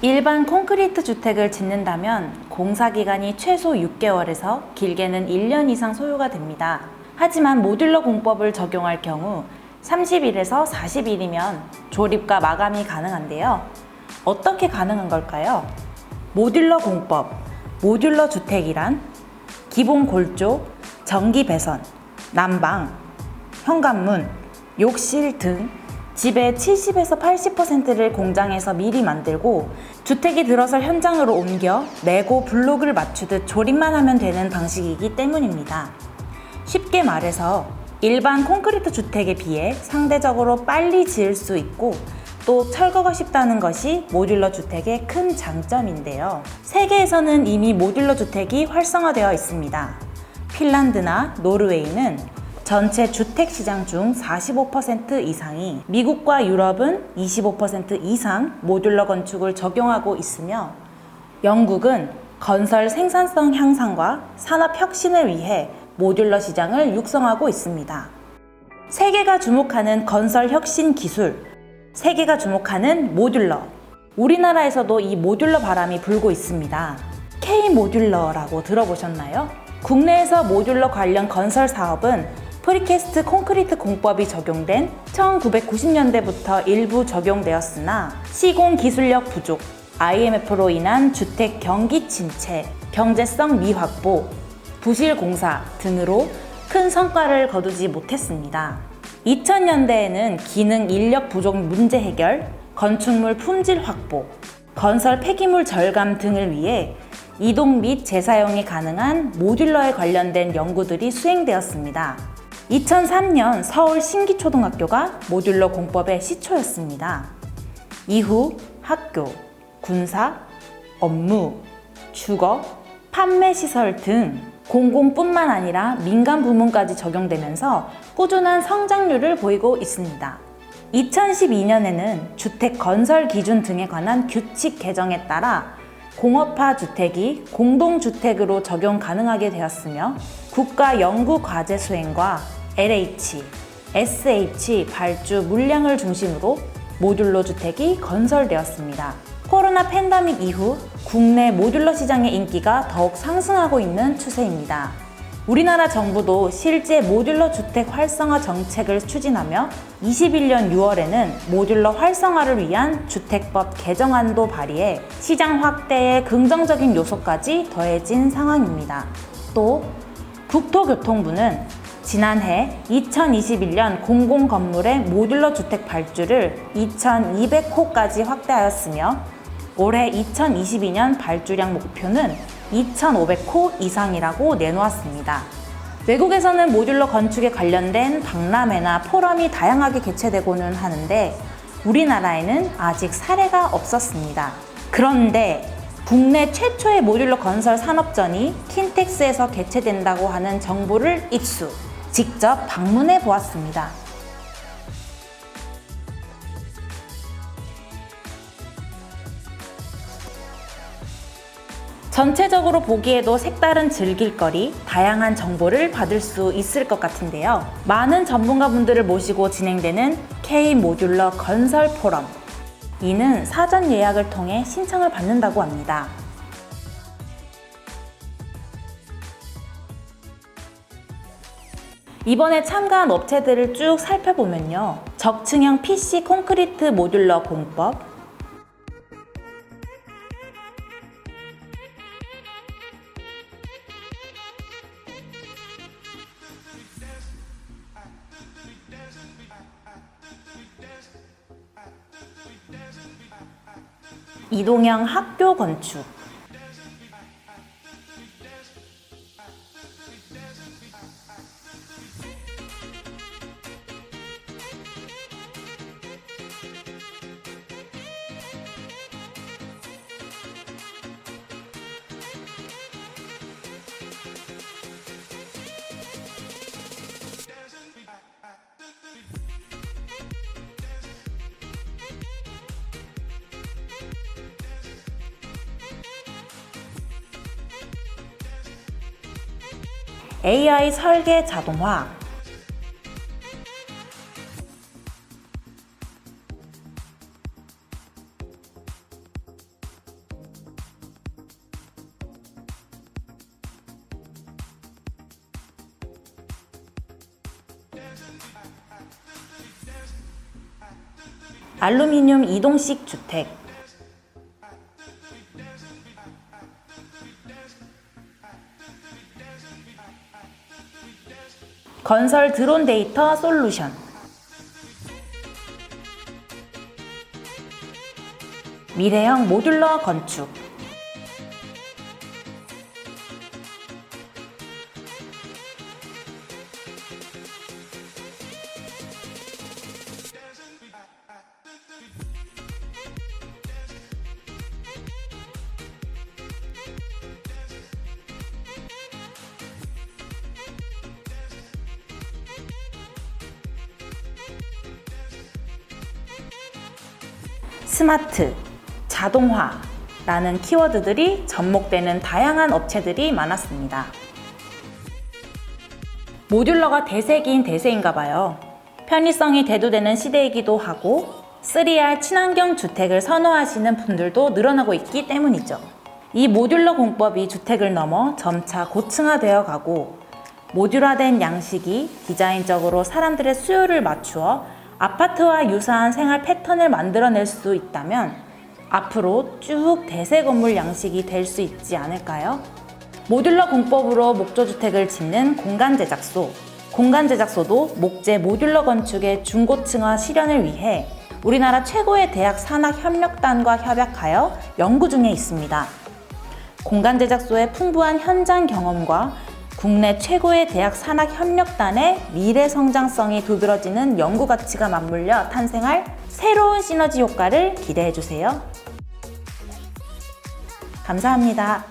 일반 콘크리트 주택을 짓는다면 공사 기간이 최소 6개월에서 길게는 1년 이상 소요가 됩니다. 하지만 모듈러 공법을 적용할 경우 30일에서 40일이면 조립과 마감이 가능한데요. 어떻게 가능한 걸까요? 모듈러 공법, 모듈러 주택이란 기본 골조, 전기 배선, 난방, 현관문, 욕실 등 집의 70에서 80%를 공장에서 미리 만들고 주택이 들어서 현장으로 옮겨 내고 블록을 맞추듯 조립만 하면 되는 방식이기 때문입니다. 쉽게 말해서 일반 콘크리트 주택에 비해 상대적으로 빨리 지을 수 있고 또 철거가 쉽다는 것이 모듈러 주택의 큰 장점인데요. 세계에서는 이미 모듈러 주택이 활성화되어 있습니다. 핀란드나 노르웨이는 전체 주택 시장 중 45% 이상이 미국과 유럽은 25% 이상 모듈러 건축을 적용하고 있으며 영국은 건설 생산성 향상과 산업 혁신을 위해 모듈러 시장을 육성하고 있습니다. 세계가 주목하는 건설 혁신 기술, 세계가 주목하는 모듈러. 우리나라에서도 이 모듈러 바람이 불고 있습니다. K 모듈러라고 들어보셨나요? 국내에서 모듈러 관련 건설 사업은 프리캐스트 콘크리트 공법이 적용된 1990년대부터 일부 적용되었으나 시공 기술력 부족, IMF로 인한 주택 경기 침체, 경제성 미확보, 부실 공사 등으로 큰 성과를 거두지 못했습니다. 2000년대에는 기능 인력 부족 문제 해결, 건축물 품질 확보, 건설 폐기물 절감 등을 위해 이동 및 재사용이 가능한 모듈러에 관련된 연구들이 수행되었습니다. 2003년 서울 신기초등학교가 모듈러 공법의 시초였습니다. 이후 학교, 군사, 업무, 주거, 판매 시설 등 공공뿐만 아니라 민간 부문까지 적용되면서 꾸준한 성장률을 보이고 있습니다. 2012년에는 주택 건설 기준 등에 관한 규칙 개정에 따라 공업화 주택이 공동주택으로 적용 가능하게 되었으며 국가 연구 과제 수행과 LH, SH 발주 물량을 중심으로 모듈러 주택이 건설되었습니다. 코로나 팬데믹 이후 국내 모듈러 시장의 인기가 더욱 상승하고 있는 추세입니다. 우리나라 정부도 실제 모듈러 주택 활성화 정책을 추진하며 21년 6월에는 모듈러 활성화를 위한 주택법 개정안도 발의해 시장 확대에 긍정적인 요소까지 더해진 상황입니다. 또 국토교통부는 지난해 2021년 공공건물의 모듈러 주택 발주를 2,200호까지 확대하였으며 올해 2022년 발주량 목표는 2,500호 이상이라고 내놓았습니다. 외국에서는 모듈러 건축에 관련된 박람회나 포럼이 다양하게 개최되고는 하는데 우리나라에는 아직 사례가 없었습니다. 그런데 국내 최초의 모듈러 건설 산업전이 킨텍스에서 개최된다고 하는 정보를 입수, 직접 방문해 보았습니다. 전체적으로 보기에도 색다른 즐길거리, 다양한 정보를 받을 수 있을 것 같은데요. 많은 전문가분들을 모시고 진행되는 K 모듈러 건설 포럼. 이는 사전 예약을 통해 신청을 받는다고 합니다. 이번에 참가한 업체들을 쭉 살펴보면요. 적층형 PC 콘크리트 모듈러 공법, 이동형 학교 건축, AI 설계 자동화, 알루미늄 이동식 주택. 건설 드론 데이터 솔루션. 미래형 모듈러 건축 스마트, 자동화라는 키워드들이 접목되는 다양한 업체들이 많았습니다. 모듈러가 대세긴 대세인가 봐요. 편의성이 대두되는 시대이기도 하고 3R 친환경 주택을 선호하시는 분들도 늘어나고 있기 때문이죠. 이 모듈러 공법이 주택을 넘어 점차 고층화되어 가고 모듈화된 양식이 디자인적으로 사람들의 수요를 맞추어 아파트와 유사한 생활 패턴을 만들어낼 수 있다면 앞으로 쭉 대세 건물 양식이 될 수 있지 않을까요? 모듈러 공법으로 목조주택을 짓는 공간 제작소. 공간 제작소도 목재 모듈러 건축의 중고층화 실현을 위해 우리나라 최고의 대학 산학협력단과 협약하여 연구 중에 있습니다. 공간 제작소의 풍부한 현장 경험과 국내 최고의 대학 산학 협력단의 미래 성장성이 두드러지는 연구 가치가 맞물려 탄생할 새로운 시너지 효과를 기대해 주세요. 감사합니다.